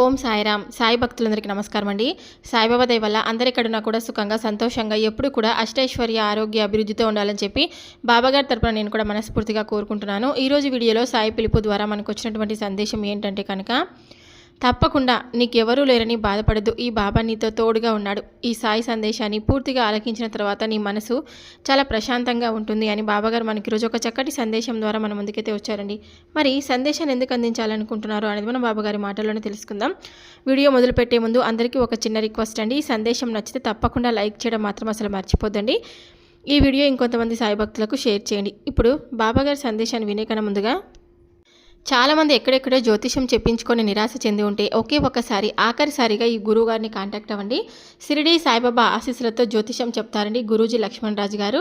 ఓం సాయిరామ్. సాయి భక్తులందరికీ నమస్కారం అండి. సాయిబాబా దయ వల్ల అందరిక్కడున్నా కూడా సుఖంగా సంతోషంగా ఎప్పుడు కూడా అష్టైశ్వర్య ఆరోగ్య అభివృద్ధితో ఉండాలని చెప్పి బాబాగారి తరపున నేను కూడా మనస్ఫూర్తిగా కోరుకుంటున్నాను. ఈరోజు వీడియోలో సాయి పిలుపు ద్వారా మనకు వచ్చినటువంటి సందేశం ఏంటంటే కనుక తప్పకుండా నీకెవరూ లేరని బాధపడద్దు ఈ బాబా నీతో తోడుగా ఉన్నాడు. ఈ సాయి సందేశాన్ని పూర్తిగా ఆలకించిన తర్వాత నీ మనసు చాలా ప్రశాంతంగా ఉంటుంది అని బాబాగారు మనకి రోజు ఒక చక్కటి సందేశం ద్వారా మన ముందుకైతే వచ్చారండి. మరి ఈ సందేశాన్ని ఎందుకు అందించాలనుకుంటున్నారు అనేది మనం బాబాగారి మాటల్లోనే తెలుసుకుందాం. వీడియో మొదలుపెట్టే ముందు అందరికీ ఒక చిన్న రిక్వెస్ట్ అండి. ఈ సందేశం నచ్చితే తప్పకుండా లైక్ చేయడం మాత్రం అసలు మర్చిపోద్దండి. ఈ వీడియో ఇంకొంతమంది సాయి భక్తులకు షేర్ చేయండి. ఇప్పుడు బాబాగారి సందేశాన్ని వినే కన్నా ముందుగా చాలామంది ఎక్కడెక్కడో జ్యోతిషం చెప్పించుకొని నిరాశ చెంది ఉంటే ఒకే ఒక్కసారి ఆఖరిసారిగా ఈ గురువు గారిని కాంటాక్ట్ అవ్వండి. సిరిడి సాయిబాబా ఆశీస్సులతో జ్యోతిషం చెప్తారండి గురూజీ లక్ష్మణ్ రాజు గారు.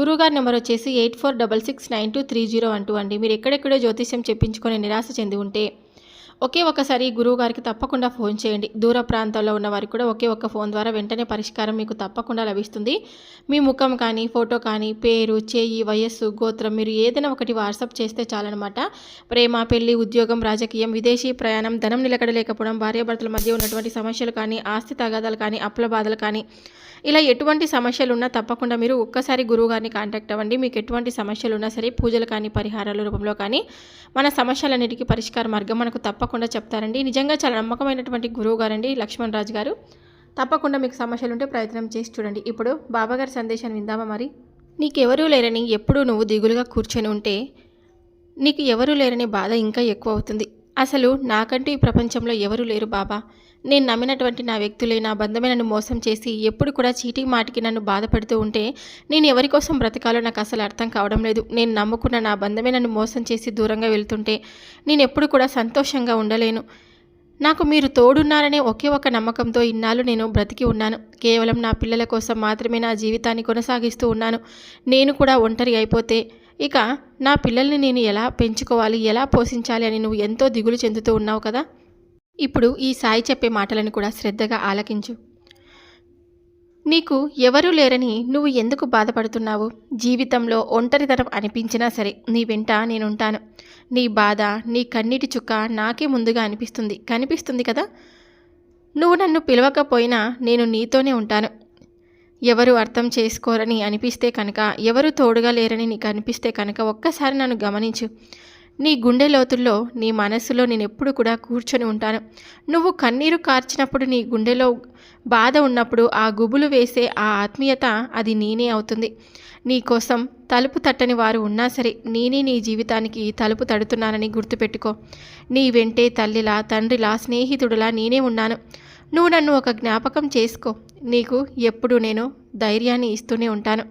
గురువుగారి నెంబర్ వచ్చేసి eight four double six nine two three zero one two అండి. మీరు ఎక్కడెక్కడో జ్యోతిషం చెప్పించుకొని నిరాశ చెంది ఉంటే ఒకే ఒక్కసారి గురువు గారికి తప్పకుండా ఫోన్ చేయండి. దూర ప్రాంతాల్లో ఉన్న వారికి కూడా ఒకే ఒక్క ఫోన్ ద్వారా వెంటనే పరిష్కారం మీకు తప్పకుండా లభిస్తుంది. మీ ముఖం కానీ ఫోటో కానీ పేరు చేయి వయస్సు గోత్రం మీరు ఏదైనా ఒకటి వాట్సాప్ చేస్తే చాలన్నమాట. ప్రేమ పెళ్ళి ఉద్యోగం రాజకీయం విదేశీ ప్రయాణం ధనం నిలకడలేకపోవడం భార్యాభర్తల మధ్య ఉన్నటువంటి సమస్యలు కానీ ఆస్తి తగాదాలు కానీ అప్పుల బాధలు కానీ ఇలా ఎటువంటి సమస్యలు ఉన్నా తప్పకుండా మీరు ఒక్కసారి గురువు గారిని కాంటాక్ట్ అవ్వండి. మీకు ఎటువంటి సమస్యలు ఉన్నా సరే పూజలు కానీ పరిహారాల రూపంలో కానీ మన సమస్యలన్నిటికీ పరిష్కార మార్గం మనకు తప్పకుండా చెప్తారండి. నిజంగా చాలా నమ్మకమైనటువంటి గురువు గారండి లక్ష్మణ్ రాజు గారు. తప్పకుండా మీకు సమస్యలు ఉంటే ప్రయత్నం చేసి చూడండి. ఇప్పుడు బాబాగారి సందేశాన్ని విందామా మరి? నీకెవరూ లేరని ఎప్పుడూ నువ్వు దిగులుగా కూర్చొని ఉంటే నీకు ఎవరూ లేరని బాధ ఇంకా ఎక్కువ అవుతుంది. అసలు నాకంటూ ఈ ప్రపంచంలో ఎవరూ లేరు బాబా. నేను నమ్మినటువంటి నా వ్యక్తులే నా బంధమే నన్ను మోసం చేసి ఎప్పుడు కూడా చీటీ మాటికి నన్ను బాధపడుతూ ఉంటే నేను ఎవరి కోసం బ్రతకాలో నాకు అసలు అర్థం కావడం లేదు. నేను నమ్ముకున్న నా బంధమే నన్ను మోసం చేసి దూరంగా వెళ్తుంటే నేను ఎప్పుడు కూడా సంతోషంగా ఉండలేను. నాకు మీరు తోడున్నారనే ఒకే ఒక నమ్మకంతో ఇన్నాళ్ళు నేను బ్రతికి ఉన్నాను. కేవలం నా పిల్లల కోసం మాత్రమే నా జీవితాన్ని కొనసాగిస్తూ ఉన్నాను. నేను కూడా ఒంటరి అయిపోతే ఇక నా పిల్లల్ని నేను ఎలా పెంచుకోవాలి ఎలా పోషించాలి అని నువ్వు ఎంతో దిగులు చెందుతూ ఉన్నావు కదా? ఇప్పుడు ఈ సాయి చెప్పే మాటలను కూడా శ్రద్ధగా ఆలకించు. నీకు ఎవరూ లేరని నువ్వు ఎందుకు బాధపడుతున్నావు? జీవితంలో ఒంటరితనం అనిపించినా సరే నీ వెంట నేనుంటాను. నీ బాధ నీ కన్నీటి చుక్క నాకే ముందుగా అనిపిస్తుంది. కనిపిస్తుంది కదా? నువ్వు నన్ను పిలవకపోయినా నేను నీతోనే ఉంటాను. ఎవరు అర్థం చేసుకోరని అనిపిస్తే కనుక ఎవరు తోడుగా లేరని నీకు అనిపిస్తే కనుక ఒక్కసారి నన్ను గమనించు. నీ గుండె లోతుల్లో నీ మనస్సులో నేను ఎప్పుడు కూడా కూర్చొని ఉంటాను. నువ్వు కన్నీరు కార్చినప్పుడు నీ గుండెలో బాధ ఉన్నప్పుడు ఆ గుబులు వేసే ఆ ఆత్మీయత అది నేనే అవుతుంది. నీకోసం తలుపు తట్టని వారు ఉన్నా సరే నేనే నీ జీవితానికి తలుపు తడుతున్నానని గుర్తుపెట్టుకో. నీ వెంటే తల్లిలా తండ్రిలా స్నేహితుడిలా నేనే ఉన్నాను. నువ్వు నన్ను ఒక జ్ఞాపకం చేసుకో. నీకు ఎప్పుడు నేను ధైర్యాన్ని ఇస్తూనే ఉంటాను.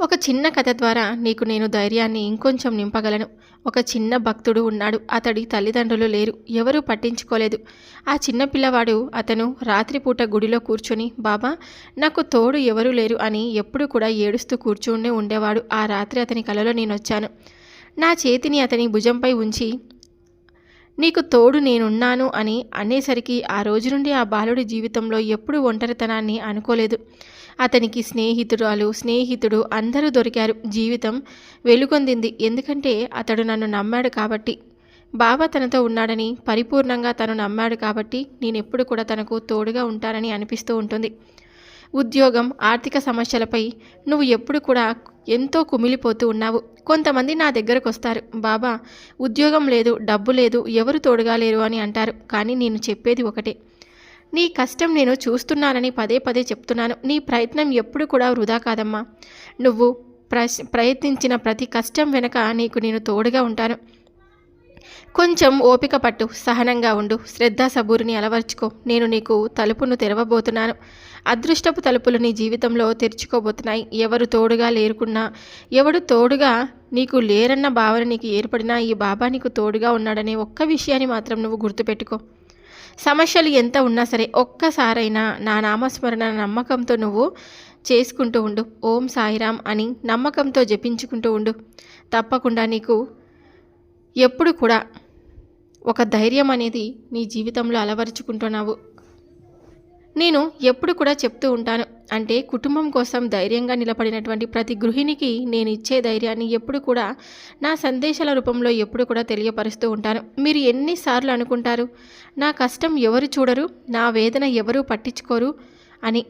ఒక చిన్న కథ ద్వారా నీకు నేను ధైర్యాన్ని ఇంకొంచెం నింపగలను. ఒక చిన్న భక్తుడు ఉన్నాడు. అతడి తల్లిదండ్రులు లేరు. ఎవరూ పట్టించుకోలేదు. ఆ చిన్న పిల్లవాడు అతను రాత్రిపూట గుడిలో కూర్చొని బాబా నాకు తోడు ఎవరూ లేరు అని ఎప్పుడు కూడా ఏడుస్తూ కూర్చుండే ఉండేవాడు. ఆ రాత్రి అతని కలలో నేను వచ్చాను నా చేతిని అతని భుజంపై ఉంచి నీకు తోడు నేనున్నాను అని అనేసరికి ఆ రోజు నుండి ఆ బాలుడి జీవితంలో ఎప్పుడు ఒంటరితనాన్ని అనుకోలేదు. అతనికి స్నేహితురాలు స్నేహితుడు అందరూ దొరికారు. జీవితం వెలుగొందింది. ఎందుకంటే అతడు నన్ను నమ్మాడు కాబట్టి. బాబా తనతో ఉన్నాడని పరిపూర్ణంగా తను నమ్మాడు కాబట్టి నేనెప్పుడు కూడా తనకు తోడుగా ఉంటానని అనిపిస్తూ ఉంటుంది. ఉద్యోగం ఆర్థిక సమస్యలపై నువ్వు ఎప్పుడు కూడా ఎంతో కుమిలిపోతూ ఉన్నావు. కొంతమంది నా దగ్గరకు వస్తారు బాబా ఉద్యోగం లేదు డబ్బు లేదు ఎవరు తోడుగా లేరు అని అంటారు. కానీ నేను చెప్పేది ఒకటే. నీ కష్టం నేను చూస్తున్నానని పదే పదే చెప్తున్నాను. నీ ప్రయత్నం ఎప్పుడు కూడా వృధా కాదమ్మా. నువ్వు ప్రశ్ ప్రయత్నించిన ప్రతి కష్టం వెనక నీకు నేను తోడుగా ఉంటాను. కొంచెం ఓపిక పట్టు సహనంగా ఉండు. శ్రద్ధా సబూరిని అలవర్చుకో. నేను నీకు తలుపును తెరవబోతున్నాను. అదృష్టపు తలుపులు నీ జీవితంలో తెరుచుకోబోతున్నాయి. ఎవరు తోడుగా లేరుకున్నా ఎవడు తోడుగా నీకు లేరన్న భావన నీకు ఏర్పడినా ఈ బాబా నీకు తోడుగా ఉన్నాడనే ఒక్క విషయాన్ని మాత్రం నువ్వు గుర్తుపెట్టుకో. సమస్యలు ఎంత ఉన్నా సరే ఒక్కసారైనా నా నామస్మరణ నమ్మకంతో నువ్వు చేసుకుంటూ ఉండు. ఓం సాయిరామ్ అని నమ్మకంతో జపించుకుంటూ ఉండు. తప్పకుండా నీకు ఎప్పుడు కూడా ఒక ధైర్యం అనేది నీ జీవితంలో అలవరుచుకుంటున్నావు. నేను ఎప్పుడు కూడా చెప్తూ ఉంటాను అంటే కుటుంబం కోసం ధైర్యంగా నిలబడినటువంటి ప్రతి గృహిణికి నేను ఇచ్చే ధైర్యాన్ని ఎప్పుడు కూడా నా సందేశాల రూపంలో ఎప్పుడు కూడా తెలియపరుస్తూ ఉంటాను. మీరు ఎన్నిసార్లు అనుకుంటారు నా కష్టం ఎవరు చూడరు నా వేదన ఎవరు పట్టించుకోరు అని.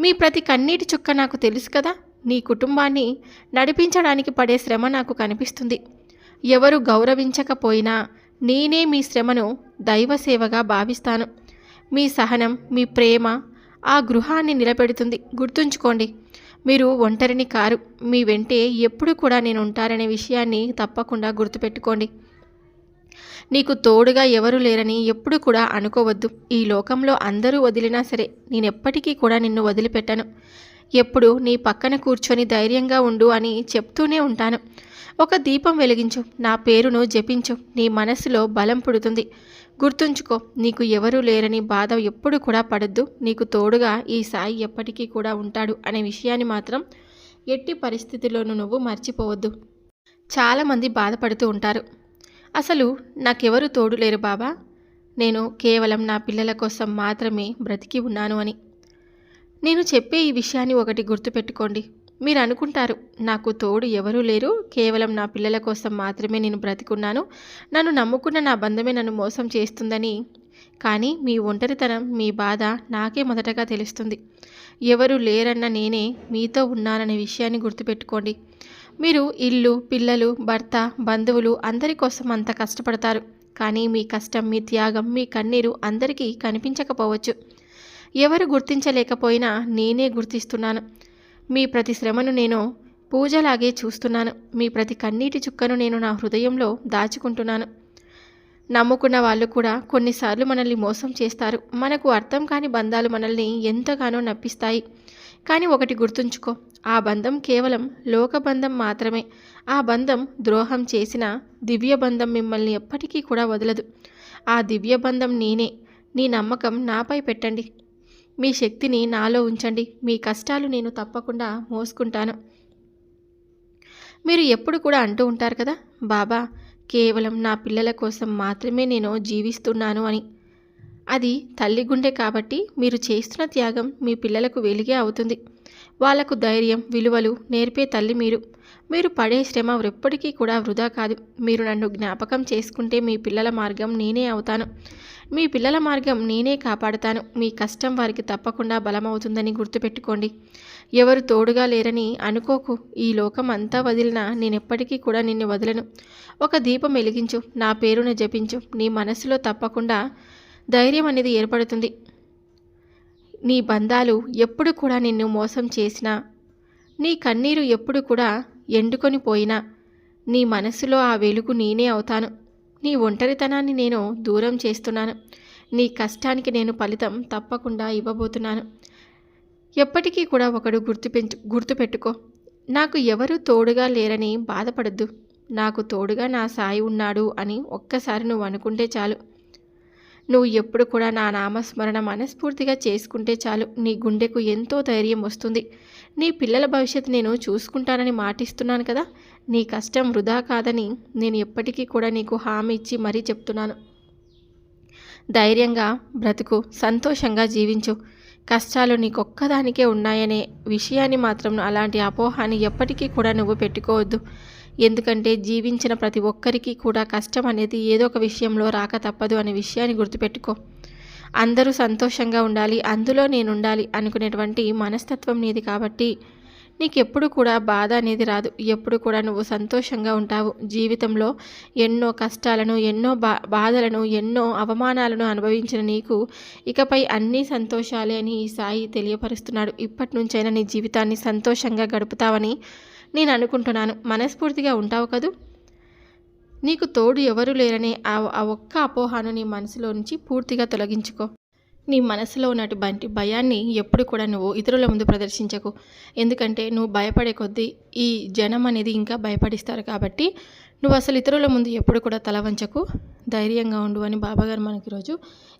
మీ ప్రతి కన్నీటి చుక్క నాకు తెలుసు కదా నీ కుటుంబాన్ని నడిపించడానికి పడే శ్రమ నాకు కనిపిస్తుంది. ఎవరు గౌరవించకపోయినా నేనే మీ శ్రమను దైవ సేవగా భావిస్తాను. మీ సహనం మీ ప్రేమ ఆ గృహాన్ని నిలబెడుతుంది. గుర్తుంచుకోండి మీరు ఒంటరిని కారు. మీ వెంటే ఎప్పుడు కూడా నేను ఉంటారనే విషయాన్ని తప్పకుండా గుర్తుపెట్టుకోండి. నీకు తోడుగా ఎవరు లేరని ఎప్పుడు కూడా అనుకోవద్దు. ఈ లోకంలో అందరూ వదిలినా సరే నేను ఎప్పటికీ కూడా నిన్ను వదిలిపెట్టను. ఎప్పుడు నీ పక్కన కూర్చొని ధైర్యంగా ఉండు అని చెప్తూనే ఉంటాను. ఒక దీపం వెలిగించు నా పేరును జపించు నీ మనసులో బలం పుడుతుంది. గుర్తుంచుకో నీకు ఎవరూ లేరని బాధ ఎప్పుడు కూడా పడద్దు. నీకు తోడుగా ఈ సాయి ఎప్పటికీ కూడా ఉంటాడు అనే విషయాన్ని మాత్రం ఎట్టి పరిస్థితిలోనూ నువ్వు మర్చిపోవద్దు. చాలామంది బాధపడుతూ ఉంటారు. అసలు నాకెవరు తోడు లేరు బాబా? నేను కేవలం నా పిల్లల కోసం మాత్రమే బ్రతికి ఉన్నాను అని. నేను చెప్పే ఈ విషయాన్ని ఒకటి గుర్తుపెట్టుకోండి. మీరు అనుకుంటారు నాకు తోడు ఎవరూ లేరు కేవలం నా పిల్లల కోసం మాత్రమే నేను బ్రతికున్నాను నన్ను నమ్ముకున్న నా బంధమే నన్ను మోసం చేస్తుందని. కానీ మీ ఒంటరితనం మీ బాధ నాకే మొదటగా తెలుస్తుంది. ఎవరు లేరన్న నేనే మీతో ఉన్నాననే విషయాన్ని గుర్తుపెట్టుకోండి. మీరు ఇల్లు పిల్లలు భర్త బంధువులు అందరి కోసం అంత కష్టపడతారు. కానీ మీ కష్టం మీ త్యాగం మీ కన్నీరు అందరికీ కనిపించకపోవచ్చు. ఎవరు గుర్తించలేకపోయినా నేనే గుర్తిస్తున్నాను. మీ ప్రతి శ్రమను నేను పూజలాగే చూస్తున్నాను. మీ ప్రతి కన్నీటి చుక్కను నేను నా హృదయంలో దాచుకుంటున్నాను. నమ్ముకున్న వాళ్ళు కూడా కొన్నిసార్లు మనల్ని మోసం చేస్తారు. మనకు అర్థం కాని బంధాలు మనల్ని ఎంతగానో నప్పిస్తాయి. కానీ ఒకటి గుర్తుంచుకో. ఆ బంధం కేవలం లోకబంధం మాత్రమే. ఆ బంధం ద్రోహం చేసిన దివ్య బంధం మిమ్మల్ని ఎప్పటికీ కూడా వదలదు. ఆ దివ్య బంధం నేనే. నీ నమ్మకం నాపై పెట్టండి. మీ శక్తిని నాలో ఉంచండి. మీ కష్టాలు నేను తప్పకుండా మోసుకుంటాను. మీరు ఎప్పుడు కూడా అంటూ ఉంటారు కదా బాబా కేవలం నా పిల్లల కోసం మాత్రమే నేను జీవిస్తున్నాను అని. అది తల్లి గుండె కాబట్టి మీరు చేస్తున్న త్యాగం మీ పిల్లలకు వెలిగే అవుతుంది. వాళ్ళకు ధైర్యం విలువలు నేర్పే తల్లి మీరు. మీరు పడే శ్రమ ఎప్పటికీ కూడా వృధా కాదు. మీరు నన్ను జ్ఞాపకం చేసుకుంటే మీ పిల్లల మార్గం నేనే అవుతాను. మీ పిల్లల మార్గం నేనే కాపాడుతాను. మీ కష్టం వారికి తప్పకుండా బలమవుతుందని గుర్తుపెట్టుకోండి. ఎవరు తోడుగా లేరని అనుకోకు. ఈ లోకం అంతా వదిలినా నేనెప్పటికీ కూడా నిన్ను వదలను. ఒక దీపం వెలిగించు. నా పేరును జపించు. నీ మనసులో తప్పకుండా ధైర్యం అనేది ఏర్పడుతుంది. నీ బంధాలు ఎప్పుడు కూడా నిన్ను మోసం చేసినా నీ కన్నీరు ఎప్పుడు కూడా ఎండుకొని పోయినా. నీ మనసులో ఆ వెలుగు నేనే అవుతాను. నీ ఒంటరితనాన్ని నేను దూరం చేస్తున్నాను. నీ కష్టానికి నేను ఫలితం తప్పకుండా ఇవ్వబోతున్నాను. ఎప్పటికీ కూడా ఒకడు గుర్తుపెంచు గుర్తుపెట్టుకో నాకు ఎవరు తోడుగా లేరని బాధపడద్దు. నాకు తోడుగా నా సాయి ఉన్నాడు అని ఒక్కసారి నువ్వు అనుకుంటే చాలు. నువ్వు ఎప్పుడు కూడా నా నామస్మరణ మనస్ఫూర్తిగా చేసుకుంటే చాలు. నీ గుండెకు ఎంతో ధైర్యం వస్తుంది. నీ పిల్లల భవిష్యత్తు నేను చూసుకుంటానని మాటిస్తున్నాను కదా. నీ కష్టం వృధా కాదని నేను ఎప్పటికీ కూడా నీకు హామీ ఇచ్చి మరీ చెప్తున్నాను. ధైర్యంగా బ్రతుకు సంతోషంగా జీవించు. కష్టాలు నీకొక్కదానికే ఉన్నాయనే విషయాన్ని మాత్రం అలాంటి అపోహాన్ని ఎప్పటికీ కూడా నువ్వు పెట్టుకోవద్దు. ఎందుకంటే జీవించిన ప్రతి ఒక్కరికి కూడా కష్టం అనేది ఏదో ఒక విషయంలో రాక తప్పదు అనే విషయాన్ని గుర్తుపెట్టుకో. అందరూ సంతోషంగా ఉండాలి అందులో నేను ఉండాలి అనుకునేటువంటి మనస్తత్వం నీది కాబట్టి నీకెప్పుడు కూడా బాధ అనేది రాదు. ఎప్పుడు కూడా నువ్వు సంతోషంగా ఉంటావు. జీవితంలో ఎన్నో కష్టాలను ఎన్నో బా బాధలను ఎన్నో అవమానాలను అనుభవించిన నీకు ఇకపై అన్నీ సంతోషాలే అని ఈ సాయి తెలియపరుస్తున్నాడు. ఇప్పటి నుంచైనా నీ జీవితాన్ని సంతోషంగా గడుపుతావని నేను అనుకుంటున్నాను. మనస్ఫూర్తిగా ఉంటావు కదూ. నీకు తోడు ఎవరు లేరనే ఆ ఒక్క అపోహాను నీ మనసులో నుంచి పూర్తిగా తొలగించుకో. నీ మనసులో ఉన్నటి బంటి భయాన్ని ఎప్పుడు కూడా నువ్వు ఇతరుల ముందు ప్రదర్శించకు. ఎందుకంటే నువ్వు భయపడే కొద్దీ ఈ జనం అనేది ఇంకా భయపడిస్తారు కాబట్టి నువ్వు అసలు ఇతరుల ముందు ఎప్పుడు కూడా తల వంచకు. ధైర్యంగా ఉండు అని బాబాగారు మనకి ఈరోజు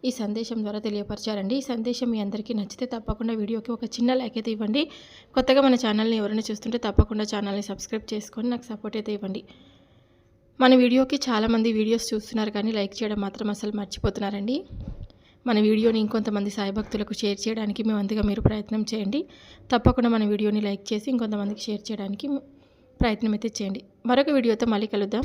ఈ సందేశం ద్వారా తెలియపరిచారండి. ఈ సందేశం మీ అందరికీ నచ్చితే తప్పకుండా వీడియోకి ఒక చిన్న లైక్ అయితే ఇవ్వండి. కొత్తగా మన ఛానల్ని ఎవరైనా చూస్తుంటే తప్పకుండా ఛానల్ని సబ్స్క్రైబ్ చేసుకొని నాకు సపోర్ట్ అయితే ఇవ్వండి. మన వీడియోకి చాలామంది వీడియోస్ చూస్తున్నారు కానీ లైక్ చేయడం మాత్రం అసలు మర్చిపోతున్నారండి. మన వీడియోని ఇంకొంతమంది సాయి భక్తులకు షేర్ చేయడానికి మీ వంతుగా మీరు ప్రయత్నం చేయండి. తప్పకుండా మన వీడియోని లైక్ చేసి ఇంకొంతమందికి షేర్ చేయడానికి ప్రయత్నం అయితే చేయండి. మరొక వీడియోతో మళ్ళీ కలుద్దాం.